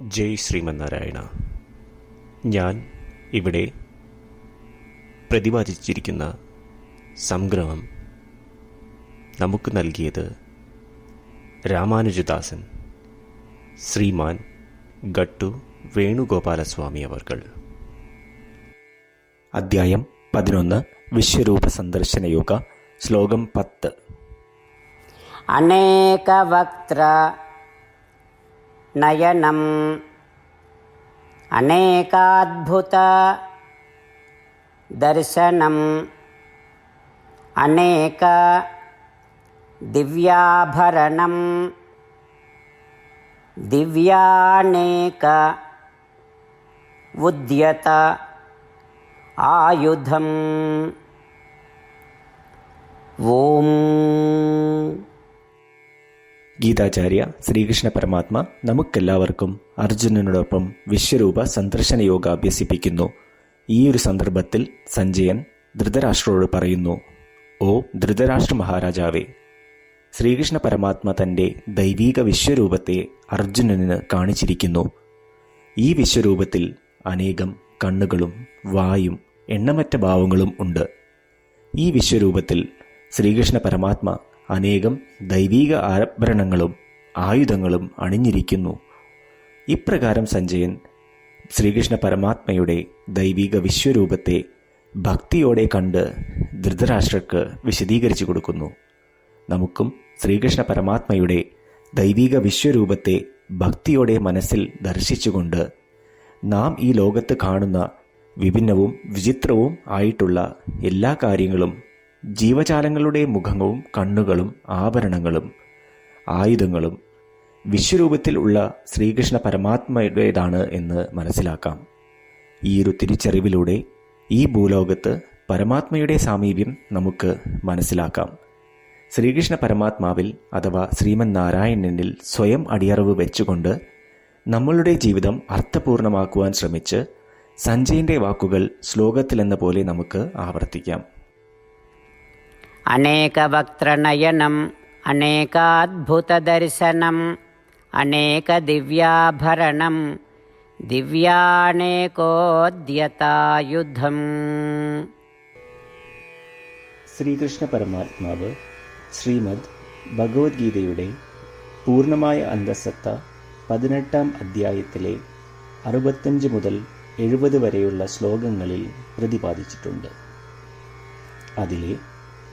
ജയ് ശ്രീമന്നാരായണ. ഞാൻ ഇവിടെ പ്രതിപാദിച്ചിരിക്കുന്ന സംഗ്രഹം നമുക്ക് നൽകിയത് രാമാനുജദാസൻ ശ്രീമാൻ ഗട്ടു വേണുഗോപാലസ്വാമി അവർകൾ. അദ്ധ്യായം പതിനൊന്ന് വിശ്വരൂപ സന്ദർശന യോഗ ശ്ലോകം പത്ത്. അനേകവക്ത്ര नयनम्। अनेकाद्भुतदर्शनम् अनेकदिव्याभरणं दिव्यानेक उद्यत आयुधम्। ॐ ഗീതാചാര്യ ശ്രീകൃഷ്ണ പരമാത്മ നമുക്കെല്ലാവർക്കും അർജുനനോടൊപ്പം വിശ്വരൂപ സന്ദർശന യോഗ അഭ്യസിപ്പിക്കുന്നു. ഈ ഒരു സന്ദർഭത്തിൽ സഞ്ജയൻ ധൃതരാഷ്ട്രോട് പറയുന്നു ഓ ധൃതരാഷ്ട്ര മഹാരാജാവേ ശ്രീകൃഷ്ണ പരമാത്മ തന്റെ ദൈവീക വിശ്വരൂപത്തെ അർജുനന് കാണിച്ചിരിക്കുന്നു. ഈ വിശ്വരൂപത്തിൽ അനേകം കണ്ണുകളും വായും എണ്ണമറ്റ ഭാവങ്ങളും ഉണ്ട്. ഈ വിശ്വരൂപത്തിൽ ശ്രീകൃഷ്ണ പരമാത്മ അനേകം ദൈവീക ആഭരണങ്ങളും ആയുധങ്ങളും അണിഞ്ഞിരിക്കുന്നു. ഇപ്രകാരം സഞ്ജയൻ ശ്രീകൃഷ്ണ പരമാത്മയുടെ ദൈവിക വിശ്വരൂപത്തെ ഭക്തിയോടെ കണ്ട് ധൃതരാഷ്ട്രക്ക് വിശദീകരിച്ചു കൊടുക്കുന്നു. നമുക്കും ശ്രീകൃഷ്ണ പരമാത്മയുടെ ദൈവിക വിശ്വരൂപത്തെ ഭക്തിയോടെ മനസ്സിൽ ദർശിച്ചുകൊണ്ട് നാം ഈ ലോകത്ത് കാണുന്ന വിഭിന്നവും വിചിത്രവും ആയിട്ടുള്ള എല്ലാ കാര്യങ്ങളും ജീവജാലങ്ങളുടെ മുഖങ്ങളും കണ്ണുകളും ആഭരണങ്ങളും ആയുധങ്ങളും വിശ്വരൂപത്തിൽ ഉള്ള ശ്രീകൃഷ്ണ പരമാത്മയുടേതാണ് എന്ന് മനസ്സിലാക്കാം. ഈ ഒരു തിരിച്ചറിവിലൂടെ ഈ ഭൂലോകത്ത് പരമാത്മയുടെ സാമീപ്യം നമുക്ക് മനസ്സിലാക്കാം. ശ്രീകൃഷ്ണ പരമാത്മാവിൽ അഥവാ ശ്രീമൻ നാരായണനിൽ സ്വയം അടിയറവ് വെച്ചുകൊണ്ട് നമ്മളുടെ ജീവിതം അർത്ഥപൂർണമാക്കുവാൻ ശ്രമിച്ച് സഞ്ജയിന്റെ വാക്കുകൾ ശ്ലോകത്തിലെന്ന പോലെ നമുക്ക് ആവർത്തിക്കാം. अनेकवक्त्रनयनम् अनेकाद्भुतदर्शनम् अनेकदिव्याभरणम् दिव्यानेकोद्यतायुधम् ശ്രീകൃഷ്ണ പരമാത്മാവ് ശ്രീമദ് ഭഗവത്ഗീതയുടെ പൂർണ്ണമായ അന്തസത്ത പതിനെട്ടാം അധ്യായത്തിലെ അറുപത്തഞ്ച് മുതൽ എഴുപത് വരെയുള്ള ശ്ലോകങ്ങളിൽ പ്രതിപാദിച്ചിട്ടുണ്ട് അതിലെ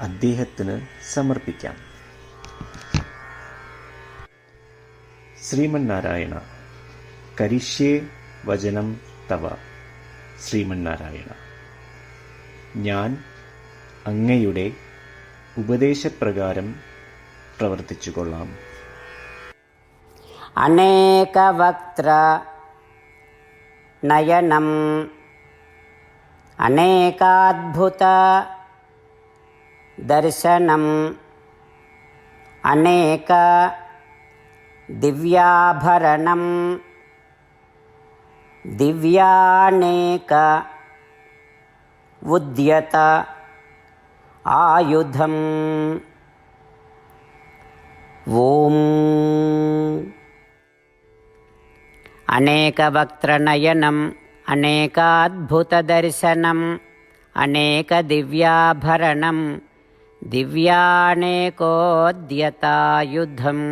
അദ്ദേഹത്തിന് സമർപ്പിക്കാം. ശ്രീമന്നാരായണ കരിഷ്യേ വചനം തവ. ശ്രീമന്നാരായണ ഞാൻ അങ്ങയുടെ ഉപദേശപ്രകാരം പ്രവർത്തിച്ചു കൊള്ളാം വക്ത നയനം അനേകാത്ഭുത దర్శనం. అనేక దివ్యాభరణం. దివ్యానేక ఉద్యత ఆయుధం. ఓం. అనేకవక్త్రనయనం అనేకాద్భుతదర్శనం అనేకదివ్యాభరణం दिव्यानेकोद्यतायुधम्